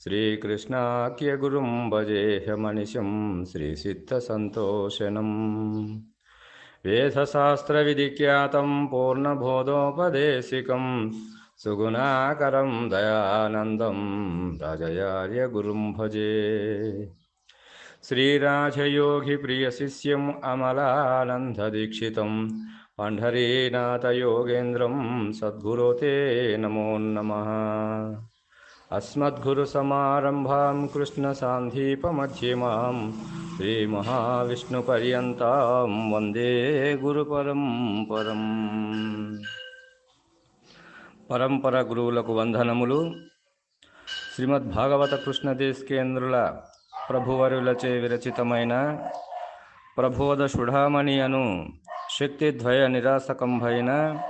శ్రీకృష్ణాఖ్య గురుం భజేహమనిశం శ్రీసిద్ధసంతోషనం. వేదశాస్త్రవిధిఖ్యాతం పూర్ణబోధోపదేశికం సుగుణాకరం దయానందం రాజయార్య గురుం భజే. శ్రీరాజయోగి ప్రియశిష్యం అమలానందదీక్షితం పండరీనాథయోగేంద్రం సద్గురోతే నమో నమ. अस्मद्गुरुसमारम्भां कृष्णसान्धीपमध्यमां श्रीमहाविष्णुपर्यन्तां वन्दे గురుపరంపరం పరంపర గురువులకు వందనములు శ్రీమద్ భాగవత కృష్ణదేశకేంద్రుల ప్రభువరులచే విరచితమైన ప్రబోధ సుఢామణి అను శక్తిద్వయ నిరాసకంభైన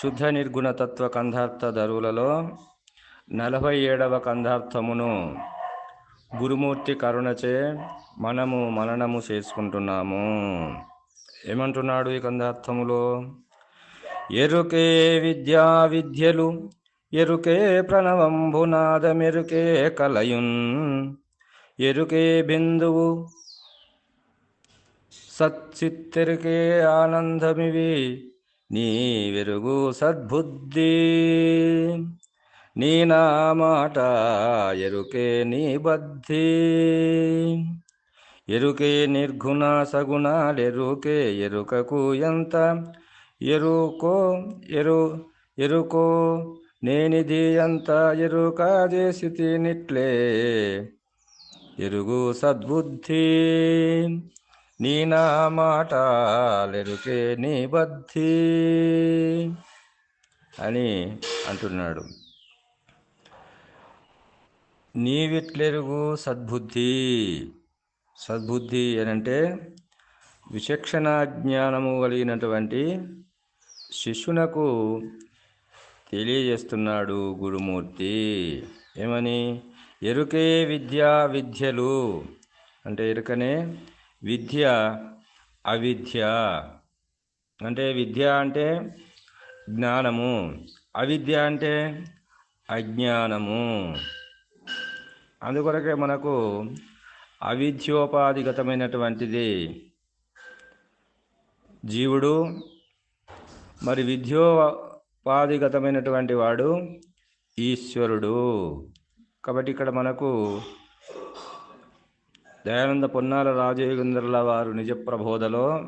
శుద్ధ నిర్గుణ తత్వ కంధార్థ ధరువులలో నలభై ఏడవ కందార్థమును గురుమూర్తి కరుణచే మనము మననము చేసుకుంటున్నాము. ఏమంటున్నాడు ఈ కందార్థములో? ఎరుకే విద్యా విద్యలు ఎరుకే ప్రణవంభునాదమెరుకే కలయున్ ఎరుకే బిందువు సచ్చిత్తెరుకే ఆనందమివి నీ వెరుగు సద్బుద్ధి. నీ నా మాట ఎరుకే నీ బద్ధి. ఎరుకే నిర్గుణ సగుణాలెరుకే ఎరుకకు ఎంత? ఎరుకో ఎరు ఎరుకో నేనిది ఎంత? ఎరుక చేసి తినిట్లే. ఎరుగు సద్బుద్ధి. నీ నా మాటలెరుకే నీ బద్ధి అని అంటున్నాడు. నీవిట్లెరుగు సద్బుద్ధి. సద్బుద్ధి అనంటే విచక్షణ జ్ఞానము కలిగినటువంటి శిష్యునకు తెలియజేస్తున్నాడు గురుమూర్తి. ఏమని? ఎరుకే విద్యా విద్యలు. అంటే ఎరుకనే విద్య అవిద్య. అంటే విద్య అంటే జ్ఞానము. అవిద్య అంటే అజ్ఞానము. అందుకొరకే మనకు అవిద్యోపాధిగతమైనటువంటిది జీవుడు మరి విద్యోపాధిగతమైనటువంటి వాడు ఈశ్వరుడు. కాబట్టి ఇక్కడ మనకు దయానంద పొన్నాల రాజయోగేంద్రుల వారు నిజ ప్రబోధలో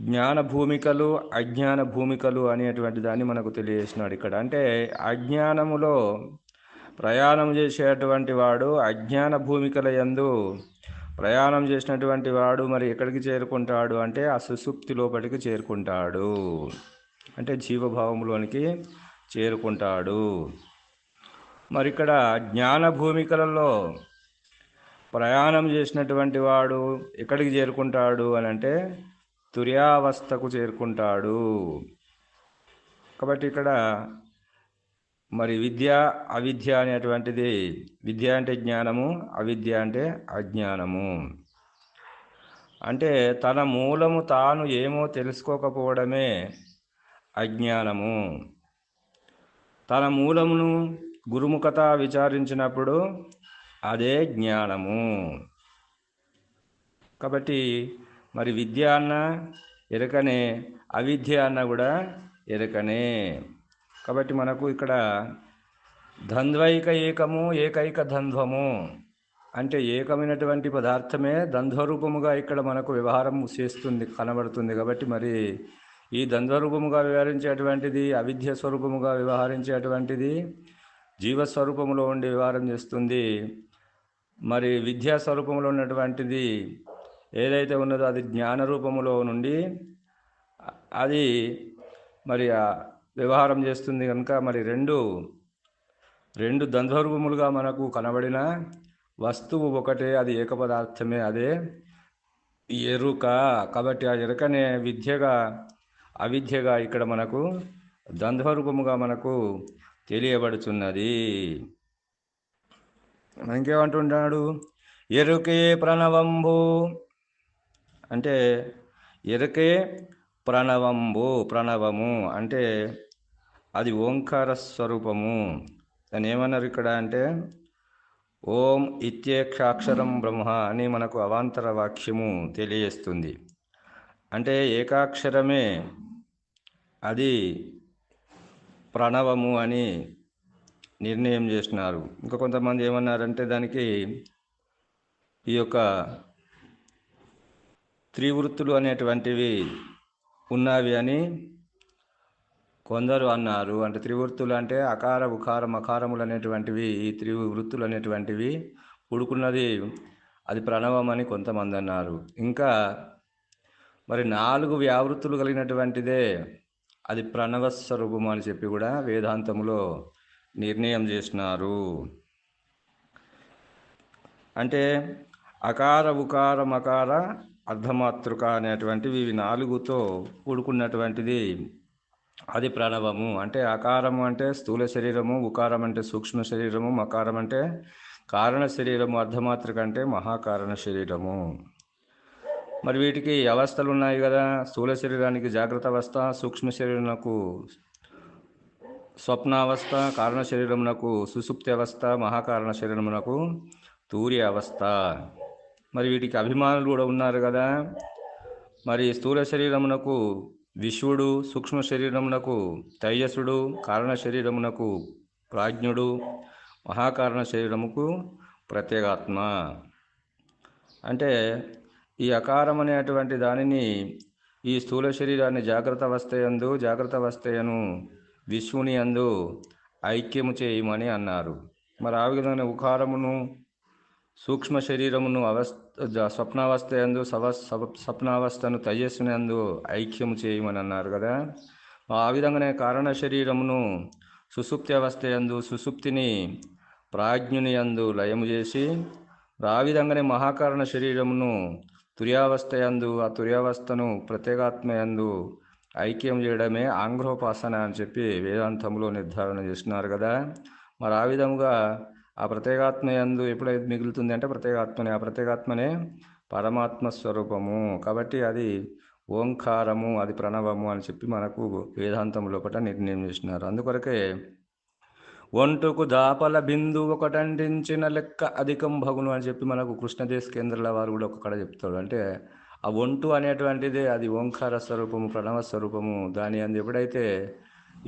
జ్ఞాన భూమికలు అజ్ఞాన భూమికలు అనేటువంటి దాన్ని మనకు తెలియజేసినాడు ఇక్కడ. అంటే అజ్ఞానములో ప్రయాణం చేసేటువంటి వాడు అజ్ఞాన భూమికల యందు ప్రయాణం చేసినటువంటి వాడు మరి ఎక్కడికి చేరుకుంటాడు అంటే ఆ సుసుప్తి లోపలికి చేరుకుంటాడు. అంటే జీవభావంలోనికి చేరుకుంటాడు. మరి ఇక్కడ జ్ఞాన భూమికలలో ప్రయాణం చేసినటువంటి వాడు ఎక్కడికి చేరుకుంటాడు అని అంటే తుర్యావస్థకు చేరుకుంటాడు. కాబట్టి ఇక్కడ మరి విద్య అవిద్య అనేటువంటిది విద్య అంటే జ్ఞానము అవిద్య అంటే అజ్ఞానము. అంటే తన మూలము తాను ఏమో తెలుసుకోకపోవడమే అజ్ఞానము. తన మూలమును గురుముఖత విచారించినప్పుడు అదే జ్ఞానము. కాబట్టి మరి విద్య అన్న ఎరకనే అవిద్య అన్న కూడా ఎరకనే. కాబట్టి మనకు ఇక్కడ ద్వంద్వైక ఏకము ఏకైక ద్వంద్వము అంటే ఏకమైనటువంటి పదార్థమే ద్వంద్వరూపముగా ఇక్కడ మనకు వ్యవహారం చేస్తుంది కనబడుతుంది. కాబట్టి మరి ఈ ద్వంద్వరూపముగా వ్యవహరించేటువంటిది అవిద్య స్వరూపముగా వ్యవహరించేటువంటిది జీవస్వరూపములో ఉండి వ్యవహారం చేస్తుంది. మరి విద్యా స్వరూపంలో ఉన్నటువంటిది ఏదైతే ఉన్నదో అది జ్ఞాన రూపములో నుండి అది మరి వ్యవహారం చేస్తుంది కనుక మరి రెండు రెండు ద్వంద్వరూపములుగా మనకు కనబడిన వస్తువు ఒకటే అది ఏకపదార్థమే అదే ఎరుక. కాబట్టి ఆ ఎరుకనే విద్యగా అవిద్యగా ఇక్కడ మనకు ద్వంద్వరూపముగా మనకు తెలియబడుచున్నది. ఇంకేమంటున్నాడు ఎరుకే ప్రణవంబు. అంటే ఎరుకే ప్రణవంబు ప్రణవము. అంటే అది ఓంకార స్వరూపము. అని ఏమన్నారు ఇక్కడ అంటే ఓం ఇత్యేక్షాక్షరం బ్రహ్మ అని మనకు అవాంతర వాక్యము తెలియజేస్తుంది. అంటే ఏకాక్షరమే అది ప్రణవము అని నిర్ణయం చేసినారు. ఇంకా కొంతమంది ఏమన్నారంటే దానికి ఈ యొక్క త్రివృత్తులు అనేటువంటివి ఉన్నవి అని కొందరు అన్నారు అంటే త్రివృత్తులు అంటే అకార ఉకార మకారములు అనేటువంటివి ఈ త్రివృత్తులు అనేటువంటివి పుడుకున్నది అది ప్రణవం అని కొంతమంది అన్నారు. ఇంకా మరి నాలుగు వ్యావృత్తులు కలిగినటువంటిదే అది ప్రణవ స్వరూపం అని చెప్పి కూడా వేదాంతంలో నిర్ణయం చేసినారు. అంటే అకార ఉకార మకార అర్ధమాతృక అనేటువంటివి ఇవి నాలుగుతో కూడుకున్నటువంటిది అది ప్రణవము అంటే అకారము అంటే స్థూల శరీరము ఉకారం అంటే సూక్ష్మ శరీరము మకారం అంటే కారణ శరీరము అర్ధమాత్రిక అంటే మహాకారణ శరీరము. మరి వీటికి అవస్థలు ఉన్నాయి కదా. స్థూల శరీరానికి జాగ్రత్త అవస్థ సూక్ష్మ శరీరమునకు స్వప్నావస్థ కారణ శరీరమునకు సుసుప్తి అవస్థ మహాకారణ శరీరమునకు తూర్య అవస్థ. మరి వీటికి అభిమానులు కూడా ఉన్నారు కదా. మరి స్థూల శరీరమునకు విశ్వడు సూక్ష్మ శరీరమునకు తైజసుడు కారణ శరీరమునకు ప్రాజ్ఞుడు మహాకారణ శరీరముకు ప్రత్యేగాత్మ. అంటే ఈ అకారం అనేటువంటి దానిని ఈ స్థూల శరీరాన్ని జాగ్రత్త అవస్థయందు జాగ్రత్త అవస్థయను విశ్వని అందు ఐక్యము చేయమని అన్నారు. మరి ఆ విధంగా ఉకారమును సూక్ష్మ శరీరమును అవస్థ స్వప్నావస్థ ఎందు సవ స్వప్నావస్థను తేజస్సుని ఐక్యము చేయమని అన్నారు కదా. ఆ విధంగానే కారణ శరీరమును సుసుప్తి అవస్థ ఎందు సుసుప్తిని ప్రాజ్ఞుని అందు లయము చేసి ఆ విధంగానే మహాకారణ శరీరమును తుర్యావస్థ యందు ఆ తుర్యావస్థను ప్రత్యేగాత్మ యందు ఐక్యం చేయడమే ఆంగ్రోపాసన అని చెప్పి వేదాంతంలో నిర్ధారణ చేస్తున్నారు కదా. మరి ఆ విధముగా ఆ ప్రత్యేగాత్మ ఎందు ఎప్పుడైతే మిగులుతుంది అంటే ప్రత్యేగాత్మనే ఆ ప్రత్యేగాత్మనే పరమాత్మ స్వరూపము. కాబట్టి అది ఓంకారము అది ప్రణవము అని చెప్పి మనకు వేదాంతం లోపల నిర్ణయం చేసినారు. అందుకొరకే ఒంటుకు దాపల బిందు ఒకటంటించిన లెక్క అధికం భగును అని చెప్పి మనకు కృష్ణదేశ్ కేంద్రాల వారు కూడా ఒక కడ చెప్తాడు అంటే ఆ ఒంటు అనేటువంటిది అది ఓంకార స్వరూపము ప్రణవ స్వరూపము. దాని అందు ఎప్పుడైతే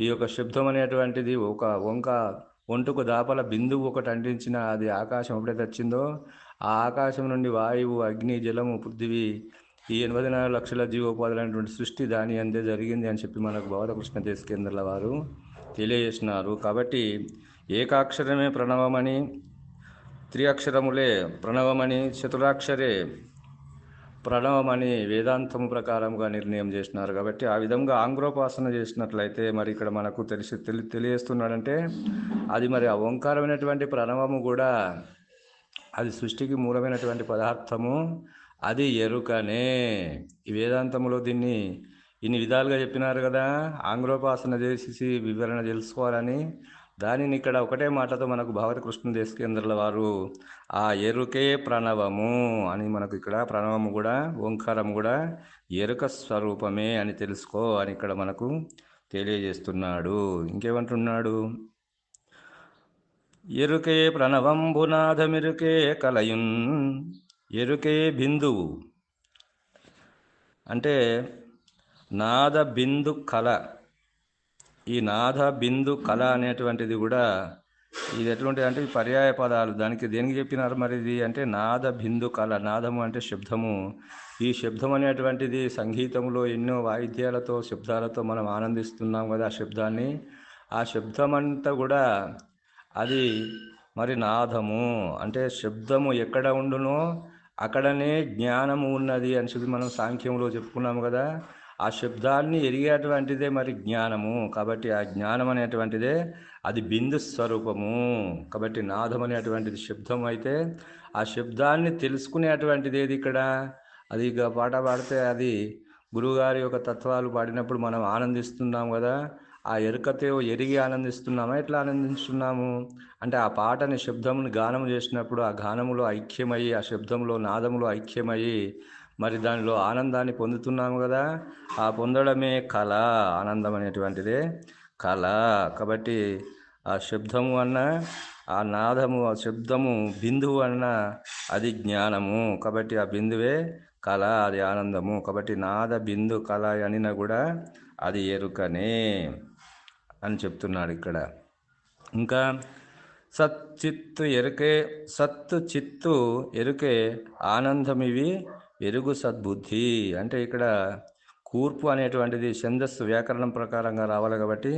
ఈ యొక్క శబ్దం అనేటువంటిది ఒక ఓంక ఒంటుకు దాపల బిందువు ఒకటి అంటించిన అది ఆకాశం ఎప్పుడైతే వచ్చిందో ఆ ఆకాశం నుండి వాయువు అగ్ని జలము పృథివీ ఈ ఎనభై నాలుగు లక్షల జీవోపాధులైనటువంటి సృష్టి దాని అందే జరిగింది అని చెప్పి మనకు భవతకృష్ణ దేశకేంద్రుల కేంద్రాల వారు తెలియజేసినారు. కాబట్టి ఏకాక్షరమే ప్రణవమని త్రిఅక్షరములే ప్రణవమని చతురాక్షరే ప్రణవమని వేదాంతము ప్రకారంగా నిర్ణయం చేసినారు కాబట్టి ఆ విధంగా ఆంగ్రోపాసన చేసినట్లయితే మరి ఇక్కడ మనకు తెలిసి తెలి తెలియజేస్తున్నాడంటే అది మరి ఆ ఓంకారమైనటువంటి ప్రణవము కూడా అది సృష్టికి మూలమైనటువంటి పదార్థము అది ఎరుకనే. ఈ వేదాంతంలో దీన్ని ఇన్ని విధాలుగా చెప్పినారు కదా ఆంగ్రోపాసన చేసి వివరణ తెలుసుకోవాలని దానిని ఇక్కడ ఒకటే మాటతో మనకు భారత కృష్ణ దేశ వారు ఆ ఎరుకే ప్రణవము అని మనకు ఇక్కడ ప్రణవము కూడా ఓంకారము కూడా ఎరుక స్వరూపమే అని తెలుసుకో అని ఇక్కడ మనకు తెలియజేస్తున్నాడు. ఇంకేమంటున్నాడు? ఎరుకే ప్రణవంబునాథమిరుకే కలయున్ ఎరుకే బిందువు అంటే నాద బిందు కళ ఈ నాద బిందు కళ అనేటువంటిది కూడా ఇది ఎటువంటి అంటే ఈ పర్యాయ పదాలు. దానికి దేనికి చెప్పినారు మరి ఇది అంటే నాద బిందు కళ. నాదము అంటే శబ్దము. ఈ శబ్దం అనేటువంటిది సంగీతంలో ఎన్నో వాయిద్యాలతో శబ్దాలతో మనం ఆనందిస్తున్నాం కదా ఆ శబ్దాన్ని. ఆ శబ్దం అంతా కూడా అది మరి నాదము అంటే శబ్దము ఎక్కడ ఉండునో అక్కడనే జ్ఞానము ఉన్నది అని చెప్పి మనం సాంఖ్యంలో చెప్పుకున్నాము కదా. ఆ శబ్దాన్ని ఎరిగేటువంటిదే మరి జ్ఞానము. కాబట్టి ఆ జ్ఞానం అనేటువంటిదే అది బిందు స్వరూపము. కాబట్టి నాదం అనేటువంటిది శబ్దం అయితే ఆ శబ్దాన్ని తెలుసుకునేటువంటిది ఏది ఇక్కడ? అది ఇక పాట పాడితే అది గురువుగారి యొక్క తత్వాలు పాడినప్పుడు మనం ఆనందిస్తున్నాం కదా. ఆ ఎరుకతో ఎరిగి ఆనందిస్తున్నామా? ఎట్లా ఆనందిస్తున్నాము? అంటే ఆ పాటని శబ్దమును గానం చేసినప్పుడు ఆ గానములో ఐక్యమయ్యి ఆ శబ్దంలో నాదములో ఐక్యమయ్యి మరి దానిలో ఆనందాన్ని పొందుతున్నాము కదా. ఆ పొందడమే కళ ఆనందం అనేటువంటిదే. కళ కాబట్టి ఆ శబ్దము అన్న ఆ నాదము ఆ శబ్దము బిందువు అన్న అది జ్ఞానము. కాబట్టి ఆ బిందువే కళ అది ఆనందము. కాబట్టి నాద బిందు కళ అనినా కూడా అది ఎరుకనే అని చెప్తున్నాడు ఇక్కడ. ఇంకా సచ్చిత్తు ఎరుకే సత్తు చిత్తు ఎరుకే ఆనందమివి ఎరుగు సద్బుద్ధి అంటే ఇక్కడ కూర్పు అనేటువంటిది ఛందస్సు వ్యాకరణం ప్రకారంగా రావాలి కాబట్టి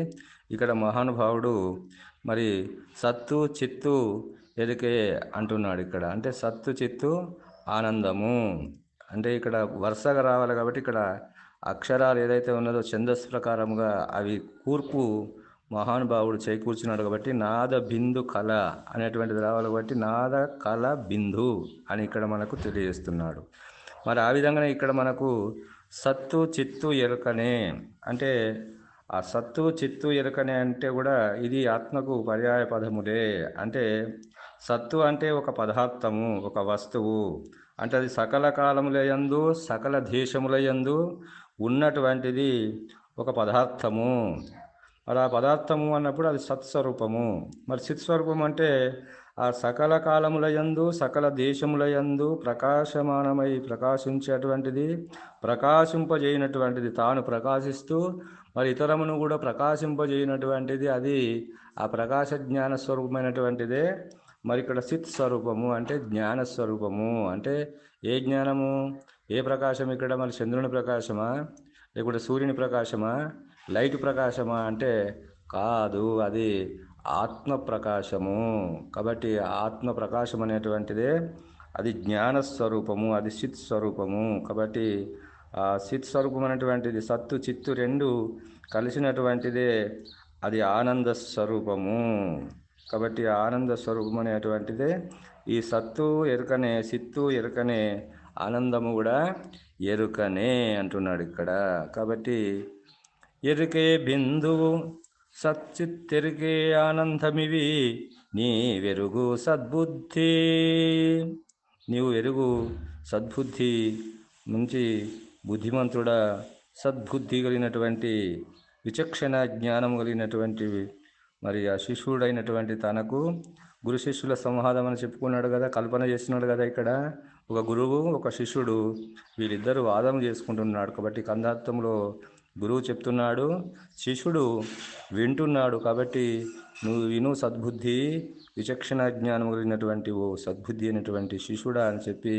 ఇక్కడ మహానుభావుడు మరి సత్తు చిత్తు ఎరుకే అంటున్నాడు ఇక్కడ. అంటే సత్తు చిత్తు ఆనందము. అంటే ఇక్కడ వరుసగా రావాలి కాబట్టి ఇక్కడ అక్షరాలు ఏదైతే ఉన్నదో ఛందస్సు ప్రకారంగా అవి కూర్పు మహానుభావుడు చేకూర్చున్నాడు కాబట్టి నాద బిందు కళ అనేటువంటిది రావాలి కాబట్టి నాద కళ బిందు అని ఇక్కడ మనకు తెలియజేస్తున్నాడు. మరి ఆ విధంగానే ఇక్కడ మనకు సత్తు చిత్తు ఎరుకనే. అంటే ఆ సత్తు చిత్తు ఎరుకనే అంటే కూడా ఇది ఆత్మకు పర్యాయ పదములే. అంటే సత్తు అంటే ఒక పదార్థము ఒక వస్తువు. అంటే అది సకల కాలములయందు సకల దేశములయందు ఉన్నటువంటిది ఒక పదార్థము. మరి ఆ పదార్థము అన్నప్పుడు అది సత్స్వరూపము. మరి చిత్స్వరూపం అంటే ఆ సకల కాలములయందు సకల దేశములయందు ప్రకాశమానమై ప్రకాశించేటువంటిది ప్రకాశింపజేయనటువంటిది తాను ప్రకాశిస్తూ మరి ఇతరమును కూడా ప్రకాశింపజేయనటువంటిది అది ఆ ప్రకాశ జ్ఞాన స్వరూపమైనటువంటిదే. మరి ఇక్కడ సిత్ స్వరూపము అంటే జ్ఞాన స్వరూపము. అంటే ఏ జ్ఞానము? ఏ ప్రకాశం ఇక్కడ? మరి చంద్రుని ప్రకాశమా? లేకుంటే సూర్యుని ప్రకాశమా? లైట్ ప్రకాశమా? అంటే కాదు అది ఆత్మ ప్రకాశము కాబట్టి ఆత్మ ప్రకాశం అనేటువంటిదే అది జ్ఞాన స్వరూపము అది చిత్ స్వరూపము కాబట్టి ఆ సిత్ స్వరూపం అనేటువంటిది సత్తు చిత్తు రెండు కలిసినటువంటిదే అది ఆనంద స్వరూపము కాబట్టి ఆనంద స్వరూపం అనేటువంటిదే ఈ సత్తు ఎరుకనే సిత్తు ఎరుకనే ఆనందము కూడా ఎరుకనే అంటున్నాడు ఇక్కడ. కాబట్టి ఎరుకే బిందువు సచ్చిత్తెరుకే ఆనందమివి. నీ వెరుగు సద్బుద్ధి. నీవు వెరుగు సద్బుద్ధి నుంచి బుద్ధిమంతుడా సద్బుద్ధి కలిగినటువంటి విచక్షణ జ్ఞానం కలిగినటువంటి మరి ఆ శిష్యుడైనటువంటి తనకు గురు శిష్యుల సంవాదం అని చెప్పుకున్నాడు కదా కల్పన చేస్తున్నాడు కదా ఇక్కడ. ఒక గురువు ఒక శిష్యుడు వీళ్ళిద్దరూ వాదం చేసుకుంటున్నాడు కాబట్టి కందార్థంలో గురువు చెప్తున్నాడు శిష్యుడు వింటున్నాడు కాబట్టి నువ్వు విను సద్బుద్ధి విచక్షణ జ్ఞానం కలిగినటువంటి ఓ సద్బుద్ధి అయినటువంటి శిష్యుడా అని చెప్పి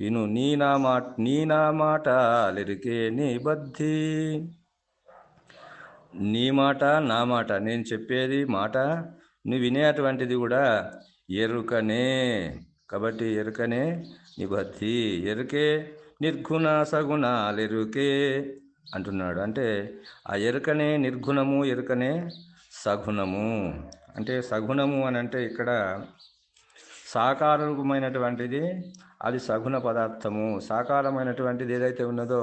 విను. నీ నా మాట నీ నా మాట లిరికే నీ బద్ధి. నీ మాట నా మాట నేను చెప్పేది మాట నువ్వు వినేటువంటిది కూడా ఎరుకనే. కాబట్టి ఎరుకనే నిబద్ధి ఎరుకే నిర్గుణ సగుణాలెరుకే అంటున్నాడు. అంటే ఆ ఎరుకనే నిర్గుణము ఎరుకనే సగుణము. అంటే సగుణము అని అంటే ఇక్కడ సాకార రూపమైనటువంటిది అది సగుణ పదార్థము. సాకారమైనటువంటిది ఏదైతే ఉన్నదో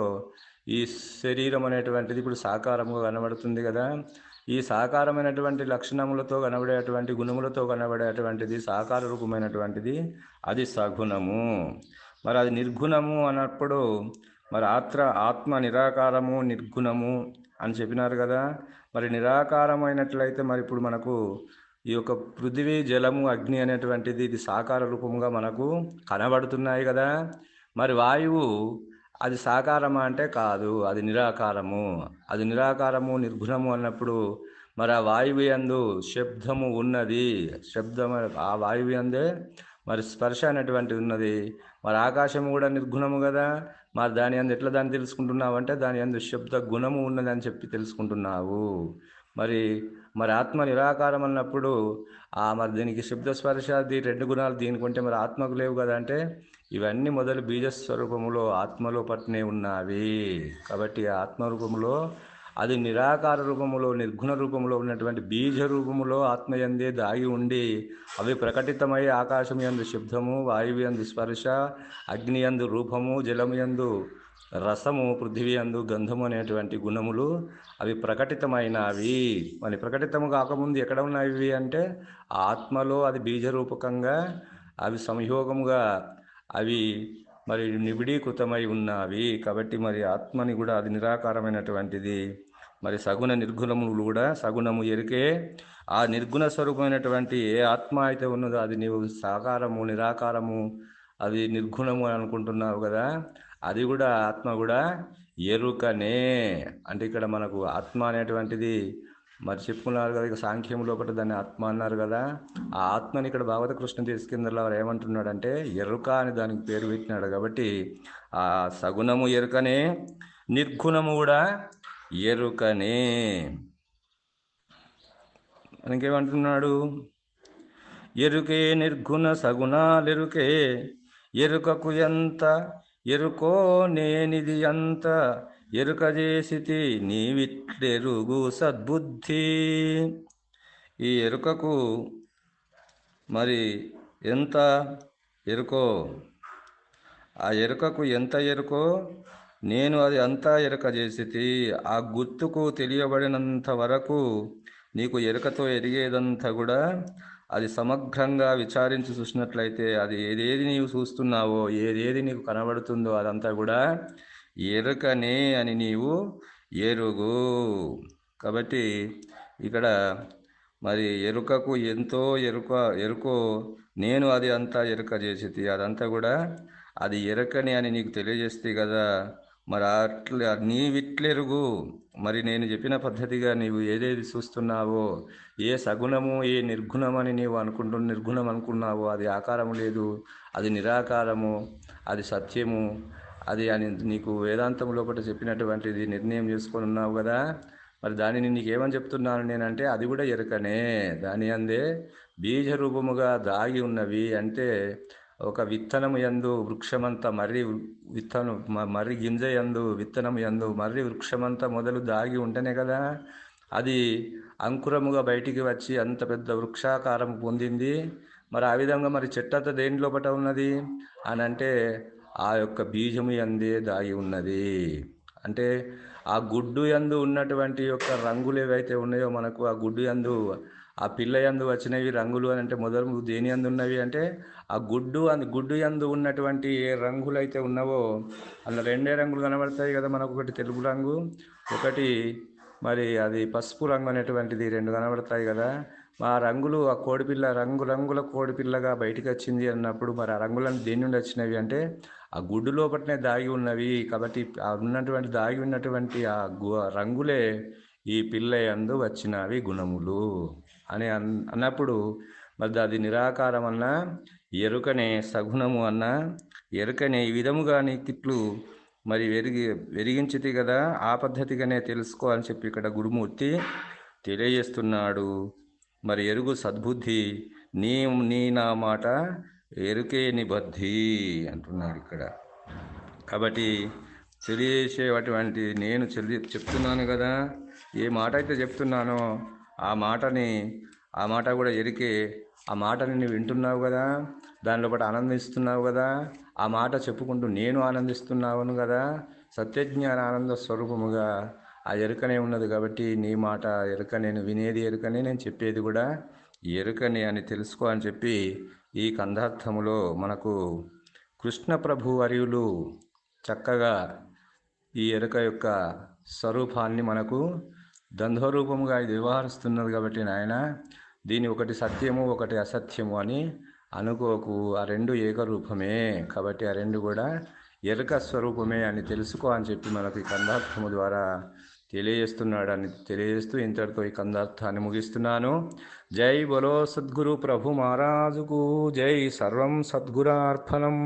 ఈ శరీరం అనేటువంటిది ఇప్పుడు సాకారముగా కనబడుతుంది కదా. ఈ సాకారమైనటువంటి లక్షణములతో కనబడేటువంటి గుణములతో కనబడేటువంటిది సాకార రూపమైనటువంటిది అది సగుణము. మరి అది నిర్గుణము అన్నప్పుడు మరి ఆత్ర ఆత్మ నిరాకారము నిర్గుణము అని చెప్పినారు కదా. మరి నిరాకారమైనట్లయితే మరి ఇప్పుడు మనకు ఈ యొక్క పృథివీ జలము అగ్ని అనేటువంటిది ఇది సాకార రూపంగా మనకు కనబడుతున్నాయి కదా. మరి వాయువు అది సాకారమా అంటే కాదు అది నిరాకారము. అది నిరాకారము నిర్గుణము అన్నప్పుడు మరి ఆ వాయువు యందు శబ్దము ఉన్నది. శబ్దము ఆ వాయువు అందే మరి స్పర్శ అనేటువంటిది ఉన్నది. మరి ఆకాశము కూడా నిర్గుణము కదా. మరి దాని అందు ఎట్లా దాన్ని తెలుసుకుంటున్నావు అంటే దాని అందు శబ్ద గుణము ఉన్నదని చెప్పి తెలుసుకుంటున్నావు. మరి మరి ఆత్మ నిరాకారం అన్నప్పుడు ఆ మరి దీనికి శబ్ద స్పర్శాది రెండు గుణాలు దీనికి ఉంటే మరి ఆత్మకు లేవు కదా అంటే ఇవన్నీ మొదలు బీజస్వరూపములో ఆత్మలో పట్టినే ఉన్నవి. కాబట్టి ఆత్మరూపంలో ఆత్మ అది నిరాకార రూపములో నిర్గుణ రూపంలో ఉన్నటువంటి బీజ రూపములో ఆత్మయందే దాగి ఉండి అవి ప్రకటితమై ఆకాశం యందు శబ్దము వాయువు యందు స్పర్శ అగ్ని యందు రూపము జలము యందు రసము పృథివీ అందు గంధము అనేటువంటి గుణములు అవి ప్రకటితమైనవి. మరి ప్రకటితము కాకముందు ఎక్కడ ఉన్నవి అంటే ఆత్మలో అది బీజరూపకంగా అవి సంయోగముగా అవి మరి నిబిడీకృతమై ఉన్నవి కాబట్టి మరి ఆత్మని కూడా అది నిరాకారమైనటువంటిది. మరి సగుణ నిర్గుణములు కూడా సగుణము ఎరికే ఆ నిర్గుణ స్వరూపమైనటువంటి ఏ ఆత్మ అయితే ఉన్నదో అది నీవు సాకారము నిరాకారము అది నిర్గుణము అని అనుకుంటున్నావు కదా అది కూడా ఆత్మ కూడా ఎరుకనే. అంటే ఇక్కడ మనకు ఆత్మ అనేటువంటిది మరి చెప్పుకున్నారు కదా ఇక సాంఖ్యంలో ఒకటి దాన్ని ఆత్మ అన్నారు కదా ఆ ఆత్మని ఇక్కడ భాగవత కృష్ణ తీసుకుందలో ఏమంటున్నాడంటే ఎరుక అని దానికి పేరు పెట్టినాడు కాబట్టి ఆ సగుణము ఎరుకనే నిర్గుణము కూడా ఎరుకనే. ఇంకేమంటున్నాడు? ఎరుకే నిర్గుణ సగుణాలెరుకే ఎరుకకు ఎంత ఎరుకో నేనిది అంత ఎరుక చేసితి నీవిట్లెరుగు సద్బుద్ధి. ఈ ఎరుకకు మరి ఎంత ఎరుకో? ఆ ఎరుకకు ఎంత ఎరుకో? నేను అది అంతా ఎరుక చేసితి ఆ గుర్తుకు తెలియబడినంత వరకు నీకు ఎరుకతో ఎరిగేదంతా కూడా అది సమగ్రంగా విచారించి చూసినట్లయితే అది ఏదేది నీవు చూస్తున్నావో ఏదేది నీకు కనబడుతుందో అదంతా కూడా ఎరుకనే అని నీవు ఎరుగు. కాబట్టి ఇక్కడ మరి ఎరుకకు ఎంతో ఎరుక ఎరుకో నేను అది అంతా ఎరుక చేసేది. అదంతా కూడా అది ఎరకని అని నీకు తెలియజేస్తే కదా మరి అట్లా నీవిట్లెరుగు. మరి నేను చెప్పిన పద్ధతిగా నీవు ఏదేది చూస్తున్నావో ఏ సగుణము ఏ నిర్గుణమని నీవు అనుకుంటు నిర్గుణం అనుకున్నావో అది ఆకారము లేదు అది నిరాకారము అది సత్యము అది అని నీకు వేదాంతం లోపల చెప్పినటువంటిది నిర్ణయం చేసుకొని ఉన్నావు కదా. మరి దానిని నీకేమని చెప్తున్నాను నేనంటే అది కూడా ఎరకనే. దాని అందే బీజ రూపముగా దాగి ఉన్నవి అంటే ఒక విత్తనము యందు వృక్షమంతా మర్రి విత్తనం మర్రి గింజ యందు విత్తనము యందు మర్రి వృక్షమంతా మొదలు దాగి ఉంటేనే కదా. అది అంకురముగా బయటికి వచ్చి అంత పెద్ద వృక్షాకారం పొందింది. మరి ఆ విధంగా మరి చెట్టంతా దేని లోపల ఉన్నది? అని అంటే ఆ యొక్క బీజము ఎందే దాగి ఉన్నది. అంటే ఆ గుడ్డు యందు ఉన్నటువంటి యొక్క రంగులు ఏవైతే ఉన్నాయో మనకు ఆ గుడ్డు యందు ఆ పిల్ల యందు వచ్చినవి రంగులు అని అంటే మొదలు దేని యందు ఉన్నవి అంటే ఆ గుడ్డు అందు గుడ్డు యందు ఉన్నటువంటి ఏ రంగులు అయితే ఉన్నావో అందులో రెండే రంగులు కనబడతాయి కదా మనకు ఒకటి తెలుపు రంగు ఒకటి మరి అది పసుపు రంగు అనేటువంటిది రెండు కనబడతాయి కదా. ఆ రంగులు ఆ కోడిపిల్ల రంగు రంగుల కోడిపిల్లగా బయటికి వచ్చింది అన్నప్పుడు మరి ఆ రంగులను దేని నుండి వచ్చినవి అంటే ఆ గుడ్డు లోపలనే దాగి ఉన్నవి. కాబట్టి ఉన్నటువంటి దాగి ఉన్నటువంటి ఆ గు- రంగులే ఈ పిల్ల అందు వచ్చినవి గుణములు. అని అన్ అన్నప్పుడు మరి అది నిరాకారం అన్నా ఎరుకనే సగుణము అన్నా ఎరుకనే ఈ విధముగా నీకిట్లు మరి వెరిగి వెరిగించితి కదా ఆ పద్ధతిగానే తెలుసుకో అని చెప్పి ఇక్కడ గురుమూర్తి తెలియజేస్తున్నాడు. మరి ఎరుగు సద్బుద్ధి నీ నీ నా మాట ఎరుకే నిబద్ధి అంటున్నాడు ఇక్కడ. కాబట్టి తెలియచేసేటువంటి నేను చెల్లి చెప్తున్నాను కదా. ఏ మాట అయితే చెప్తున్నానో ఆ మాటని ఆ మాట కూడా ఎరికే ఆ మాటని నువ్వు వింటున్నావు కదా. దానిలో పాటు ఆనందిస్తున్నావు కదా. ఆ మాట చెప్పుకుంటూ నేను ఆనందిస్తున్నావును కదా. సత్యజ్ఞాన ఆనంద స్వరూపముగా ఆ ఎరుకనే ఉన్నది కాబట్టి నీ మాట ఎరుక నేను వినేది ఎరుకనే నేను చెప్పేది కూడా ఎరుకని అని తెలుసుకో అని చెప్పి ఈ కందార్థములో మనకు కృష్ణ ప్రభు వర్యులు చక్కగా ఈ ఎరుక యొక్క స్వరూపాన్ని మనకు ద్వంద్వరూపముగా ఇది వ్యవహరిస్తున్నది కాబట్టి నాయన దీని ఒకటి సత్యము ఒకటి అసత్యము అని అనుకోకు. ఆ రెండు ఏకరూపమే కాబట్టి ఆ రెండు కూడా ఎరుక స్వరూపమే అని తెలుసుకో అని చెప్పి మనకు ఈ కందార్థము ద్వారా తెలియజేస్తున్నాడని తెలియజేస్తూ ఇంతటితో ఈ కందార్థాన్ని ముగిస్తున్నాను. జై బలో సద్గురు ప్రభు మహారాజుకు జై సర్వం సద్గురార్పణం.